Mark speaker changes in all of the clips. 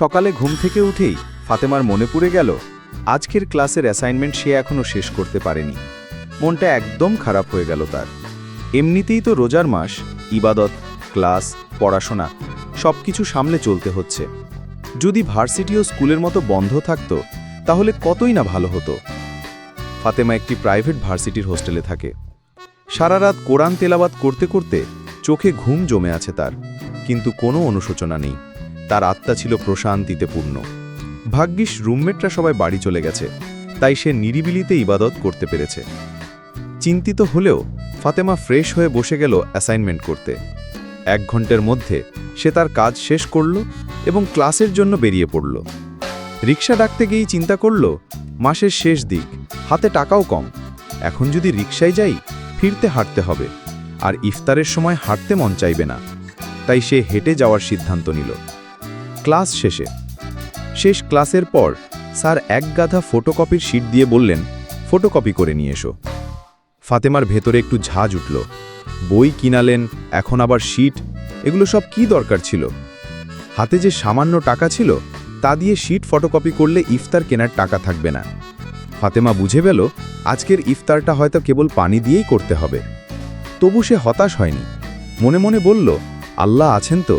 Speaker 1: সকালে ঘুম থেকে উঠেই ফাতেমার মনে পড়ে গেল, আজকের ক্লাসের অ্যাসাইনমেন্ট সে এখনও শেষ করতে পারেনি। মনটা একদম খারাপ হয়ে গেল তার। এমনিতেই তো রোজার মাস, ইবাদত, ক্লাস, পড়াশোনা সব কিছু সামলে চলতে হচ্ছে। যদি ভার্সিটি ও স্কুলের মতো বন্ধ থাকত, তাহলে কতই না ভালো হতো। ফাতেমা একটি প্রাইভেট ভার্সিটির হোস্টেলে থাকে। সারা রাত কোরআন তেলাবাত করতে করতে চোখে ঘুম জমে আছে তার, কিন্তু কোনো অনুশোচনা নেই। তার আত্মা ছিল প্রশান্তিতে পূর্ণ। ভাগ্যিস রুমমেটরা সবাই বাড়ি চলে গেছে, তাই সে নিরিবিলিতে ইবাদত করতে পেরেছে। চিন্তিত হলেও ফাতেমা ফ্রেশ হয়ে বসে গেল অ্যাসাইনমেন্ট করতে। এক ঘণ্টার মধ্যে সে তার কাজ শেষ করল এবং ক্লাসের জন্য বেরিয়ে পড়ল। রিক্সা ডাকতে গিয়েই চিন্তা করল, মাসের শেষ দিক, হাতে টাকাও কম। এখন যদি রিক্সায় যাই, ফিরতে হাঁটতে হবে। আর ইফতারের সময় হাঁটতে মন চাইবে না। তাই সে হেঁটে যাওয়ার সিদ্ধান্ত নিল। ক্লাস শেষে। শেষ ক্লাসের পর স্যার এক গাধা ফটোকপির শিট দিয়ে বললেন, ফটোকপি করে নিয়ে এসো। ফাতেমার ভেতরে একটু ঝাঁজ উঠল। বই কিনালেন, এখন আবার শিট, এগুলো সব কি দরকার ছিল? হাতে যে সামান্য টাকা ছিল, তা দিয়ে শিট ফটোকপি করলে ইফতার কেনার টাকা থাকবে না। ফাতেমা বুঝে গেল, আজকের ইফতারটা হয়তো কেবল পানি দিয়েই করতে হবে। তবু সে হতাশ হয়নি। মনে মনে বলল, আল্লাহ আছেন তো?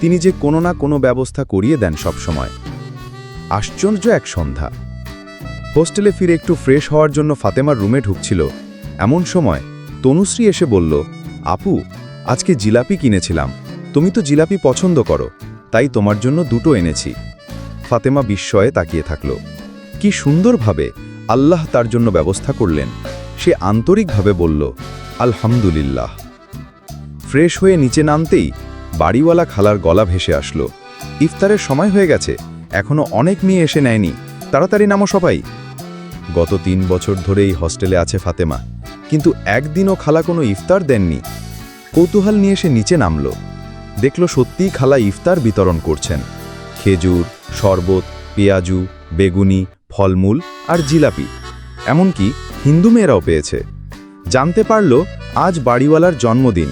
Speaker 1: তিনি যে কোনো না কোনো ব্যবস্থা করিয়ে দেন সব সময়। আশ্চর্য এক সন্ধ্যা। হোস্টেলে ফিরে একটু ফ্রেশ হওয়ার জন্য ফাতেমার রুমে ঢুকছিল। এমন সময় তনুশ্রী এসে বলল, আপু, আজকে জিলাপি কিনেছিলাম। তুমি তো জিলাপি পছন্দ করো, তাই তোমার জন্য দুটো এনেছি। ফাতেমা বিস্ময়ে তাকিয়ে থাকল। কি সুন্দরভাবে আল্লাহ তার জন্য ব্যবস্থা করলেন। সে আন্তরিকভাবে বলল, আলহামদুলিল্লাহ। ফ্রেশ হয়ে নিচে নামতেই বাড়িওয়ালা খালার গলা ভেসে আসলো। ইফতারের সময় হয়ে গেছে, এখনও অনেক মেয়ে এসে নেয়নি। তাড়াতাড়ি নামো সবাই। গত তিন বছর ধরেই হস্টেলে আছে ফাতেমা, কিন্তু একদিনও খালা কোনো ইফতার দেননি। কৌতূহল নিয়ে সে নিচে নামল। দেখল সত্যিই খালা ইফতার বিতরণ করছেন। খেজুর, শরবত, পেঁয়াজু, বেগুনি, ফলমূল আর জিলাপি। এমনকি হিন্দু মেয়েরাও পেয়েছে। জানতে পারল আজ বাড়িওয়ালার জন্মদিন।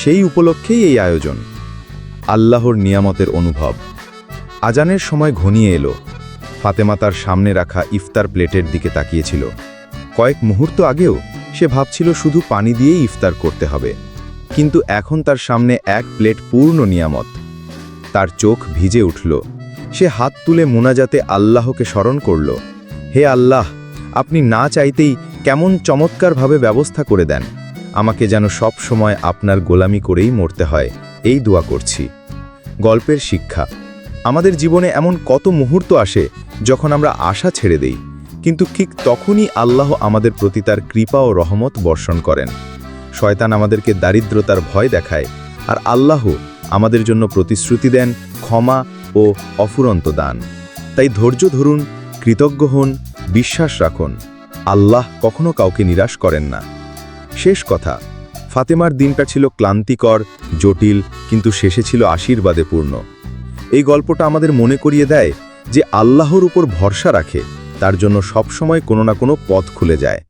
Speaker 1: সেই উপলক্ষেই এই আয়োজন। আল্লাহর নিয়ামতের অনুভব। আজানের সময় ঘনিয়ে এলো। ফাতেমা তার সামনে রাখা ইফতার প্লেটের দিকে তাকিয়েছিল। কয়েক মুহূর্ত আগেও সে ভাবছিল শুধু পানি দিয়েই ইফতার করতে হবে। কিন্তু এখন তার সামনে এক প্লেট পূর্ণ নিয়ামত। তার চোখ ভিজে উঠল। সে হাত তুলে মোনাজাতে আল্লাহকে স্মরণ করল। হে আল্লাহ, আপনি না চাইতেই কেমন চমৎকারভাবে ব্যবস্থা করে দেন। আমাকে যেন সব সময় আপনার গোলামি করেই মরতে হয়। এই দোয়া করছি। গল্পের শিক্ষা। আমাদের জীবনে এমন কত মুহূর্ত আসে যখন আমরা আশা ছেড়ে দেই, কিন্তু ঠিক তখনই আল্লাহ আমাদের প্রতি তার কৃপা ও রহমত বর্ষণ করেন। শয়তান আমাদেরকে দারিদ্রতার ভয় দেখায় আর আল্লাহ আমাদের জন্য প্রতিশ্রুতি দেন, ক্ষমা ও অফুরন্ত দান। তাই ধৈর্য ধরুন, কৃতজ্ঞ হন, বিশ্বাস রাখুন। আল্লাহ কখনো কাউকে নিরাশ করেন না। শেষ কথা, ফাতেমার দিনটা ছিল ক্লান্তিকর, জটিল কিন্তু শেষে ছিল আশীর্বাদে পূর্ণ। এই গল্পটা আমাদের মনে করিয়ে দেয় যে আল্লাহর উপর ভরসা রাখে, তার জন্য সবসময় কোনো না কোনো পথ খুলে যায়।